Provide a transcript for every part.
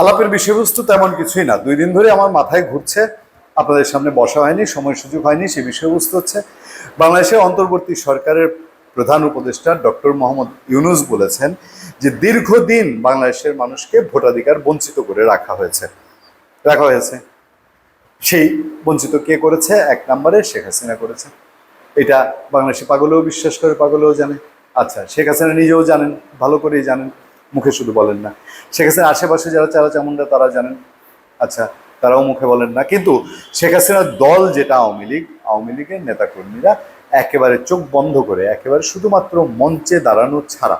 আলাপের বিষয়বস্তু তেমন কিছুই না। দুই দিন ধরে আমার মাথায় ঘুরছে, আপনাদের সামনে বসা হয়নি, সময় সুযোগ হয়নি, সে বিষয়বস্তু হচ্ছে। বাংলাদেশের অন্তর্বর্তী সরকারের প্রধান উপদেষ্টা ডক্টর মোহাম্মদ ইউনুস বলেছেন যে দীর্ঘদিন বাংলাদেশের মানুষকে ভোটাধিকার বঞ্চিত করে রাখা হয়েছে। রাখা হয়েছে। সেই বঞ্চিত কে করেছে? এক নম্বরে শেখ হাসিনা করেছে। এটা বাংলাদেশি পাগলেও বিশ্বাস করে, পাগলেও জানে। আচ্ছা শেখ হাসিনা নিজেও জানেন, ভালো করেই জানেন। মুখে শুধু বলেন না। শেখ হাসিনার আশেপাশে যারা চারা চামুন্ডা তারা জানেন। আচ্ছা তারাও মুখে বলেন না। কিন্তু শেখ হাসিনার দল যেটা আওয়ামী লীগ, আওয়ামী লীগের নেতাকর্মীরা একেবারে চোখ বন্ধ করে, একেবারে শুধুমাত্র মঞ্চে দাঁড়ানো ছাড়া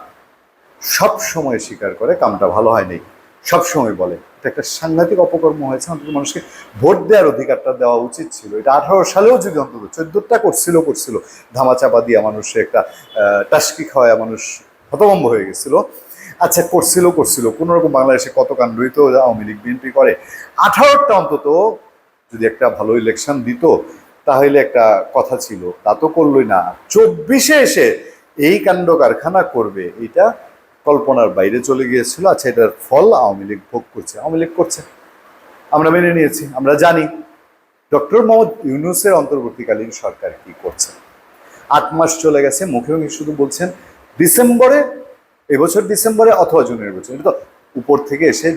সব সময় স্বীকার করে, কামটা ভালো হয়নি। সব সময় বলে। এটা একটা সাংঘাতিক অপকর্ম হয়েছে। অন্তত মানুষকে ভোট দেওয়ার অধিকারটা দেওয়া উচিত ছিল। এটা আঠারো সালেও যদি অন্তত চোদ্দটা করছিল করছিল। ধামাচাপা দিয়া মানুষে একটা টাস্কি খাওয়ায় মানুষ হতভম্ব হয়ে গেছিল। আচ্ছা করছিল করছিল। কোনো রকম বাংলাদেশে কত কাণ্ডই তো আওয়ামী লীগ, বিএনপি করে। আঠারোটা অন্তত যদি একটা ভালো ইলেকশন দিত, তাহলে একটা কথা ছিল, তা তো করলই না। চব্বিশে এসে এই কাণ্ড কারখানা করবে, এটা কল্পনার বাইরে চলে গিয়েছিল। আচ্ছা এটার ফল আওয়ামী লীগ ভোগ করছে, আওয়ামী লীগ করছে। আমরা মেনে নিয়েছি, আমরা জানি। ডক্টর মোহাম্মদ ইউনুসের অন্তর্বর্তীকালীন সরকার কি করছে? আট মাস চলে গেছে, মুখে মুখে শুধু বলছেন, ডিসেম্বরে এবছর ডিসেম্বরে অথবা জুনের বছর। এটা তো উপর থেকে এসে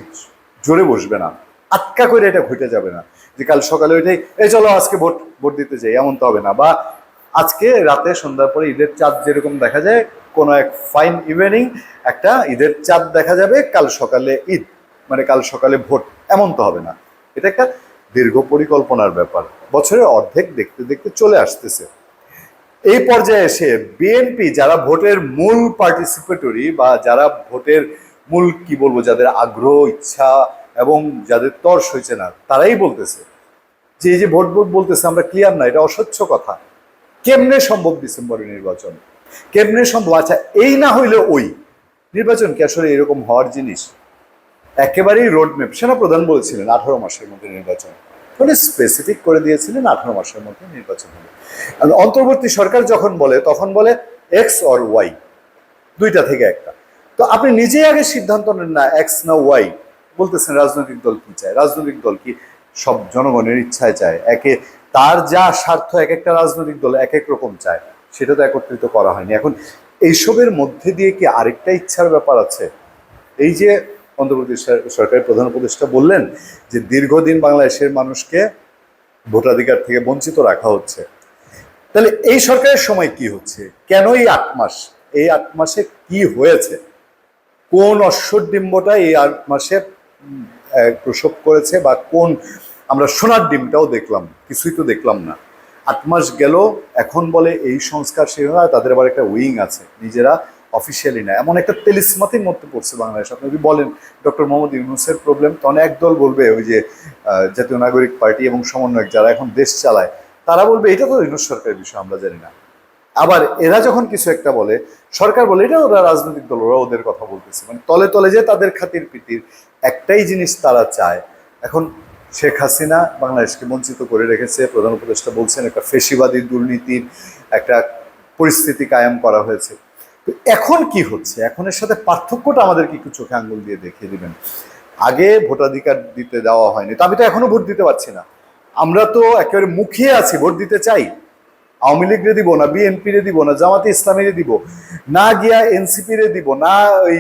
জোরে বসবে না। আটকা করে এটা ঘটে যাবে না। যে কাল সকালে ওইটাই, এই চলো আজকে ভোট ভোট দিতে যাই। এমন তো হবে না। বা আজকে রাতে সন্ধ্যার পরে ঈদের চাঁদ যেরকম দেখা যায়, কোনো এক ফাইন ইভিনিং একটা ঈদের চাঁদ দেখা যাবে, কাল সকালে ঈদ মানে কাল সকালে ভোট। এমন তো হবে না। এটা একটা দীর্ঘ পরিকল্পনার ব্যাপার। বছরের অর্ধেক দেখতে দেখতে চলে আসতেছে। এই পর্যায়ে এসে বিএনপি যারা ভোটের মূল পার্টিসিপেটরি বা যারা ভোটের মূল, কি বলব, যাদের আগ্রহ, ইচ্ছা এবং যাদের তর্স হয়েছে না, তারাই বলতেছে যে এই যে ভোট ভোট বলতেছে, আমরা ক্লিয়ার না, এটা অস্বচ্ছ কথা। কেমনে সম্ভব ডিসেম্বরে নির্বাচন? কেমনে সম্ভব? আচ্ছা এই না হইলে ওই। নির্বাচন কি আসলে এরকম হওয়ার জিনিস? একেবারেই রোড ম্যাপ সেনা প্রধান বলেছিলেন আঠারো মাসের মধ্যে নির্বাচন। মানে স্পেসিফিক করে দিয়েছিলেন আঠারো মাসের মধ্যে নির্বাচন হবে। অন্তর্বর্তী সরকার যখন বলে, তখন বলে এক্স অর ওয়াই দুইটা থেকে একটা। তো আপনি নিজেই আগে সিদ্ধান্ত নেন না এক্স না ওয়াই বলতেছেন রাজনৈতিক দল কি চায়? রাজনৈতিক দল কি সব জনগণের ইচ্ছায় চায়? একে তার যা স্বার্থ এক একটা রাজনৈতিক দল এক এক রকম চায়, সেটা তো একত্রিত করা হয়নি। এখন এইসবের মধ্যে দিয়ে কি আরেকটা ইচ্ছার ব্যাপার আছে? এই যে সর- সরকারের প্রধান উপদেষ্টা বললেন যে দীর্ঘদিন বাংলাদেশের মানুষকে ভোটাধিকার থেকে বঞ্চিত রাখা হচ্ছে। তাহলে এই সরকারের সময় কি হচ্ছে? কেন এই আট মাস? এই আট মাসে কি হয়েছে? কোন অশ্বডিম্বটা এই আট মাসে প্রসব করেছে বা কোন আমরা সোনার ডিমটাও দেখলাম, কিছুই তো দেখলাম না। আট মাস গেল, এখন বলে এই সংস্কার সে হয়, তাদের আবার একটা উইং আছে। নিজেরা অফিসিয়ালি না। এমন একটা তেলিসমাতির মধ্যে পড়ছে বাংলাদেশ। আপনি যদি বলেন ডক্টর মোহাম্মদ ইউনুসের প্রবলেম তখন একদল বলবে ওই যে জাতীয় নাগরিক পার্টি এবং সমন্বয়ক যারা এখন দেশ চালায়, তারা বলবে এটা তো ইউনুস সরকারের বিষয়, আমরা জানি না। আবার এরা যখন কিছু একটা বলে, সরকার বলে এটা ওরা রাজনৈতিক দল ওরা ওদের কথা বলতেছে। মানে তলে তলে যে তাদের খাতির পিতির, একটাই জিনিস তারা চায়। এখন শেখ হাসিনা বাংলাদেশকে বঞ্চিত করে রেখেছে, প্রধান উপদেষ্টা বলছেন, একটা ফেসিবাদী দুর্নীতির একটা পরিস্থিতি কায়েম করা হয়েছে। তো এখন কি হচ্ছে? এখন এর সাথে পার্থক্যটা আমাদেরকে একটু চোখে আঙ্গুল দিয়ে দেখিয়ে দিবেন। আগে ভোটাধিকার দিতে দেওয়া হয়নি। তো আমি তো এখনও ভোট দিতে পারছি না। আমরা তো একেবারে মুখিয়ে আছি, ভোট দিতে চাই। আওয়ামী লীগরে দিব না বিএনপি রে দিব না, জামাতে ইসলামীরে দিব। না গিয়া এনসিপি রে দিব, না ওই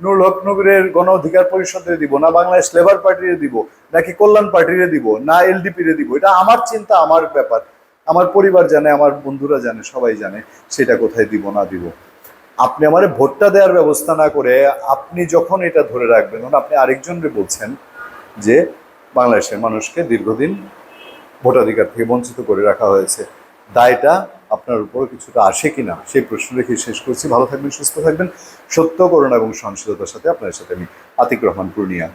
নুরুল হক নগরের গণ অধিকার পরিষদে দিব, না বাংলাদেশ লেবার পার্টিরে দিব, নাকি কল্যাণ পার্টিরে দিব, না এলডিপি রে দিব। এটা আমার চিন্তা, আমার ব্যাপার। আমার পরিবার জানে, আমার বন্ধুরা জানে, সবাই জানে, সেটা কোথায় দিব, না দিব। আপনি আমার ভোটটা দেওয়ার ব্যবস্থা না করে আপনি যখন এটা ধরে রাখবেন তখন আপনি আরেকজনকে বলছেন যে বাংলাদেশের মানুষকে দীর্ঘদিন ভোটাধিকার থেকে বঞ্চিত করে রাখা হয়েছে। দায়টা আপনার উপর কিছুটা আসে কিনা, সেই প্রশ্ন রেখে শেষ করছি। ভালো থাকবেন, সুস্থ থাকবেন। সত্য, করুণা এবং সহনশীলতার সাথে আপনার সাথে আমি আতিক রহমান পূর্ণিয়া।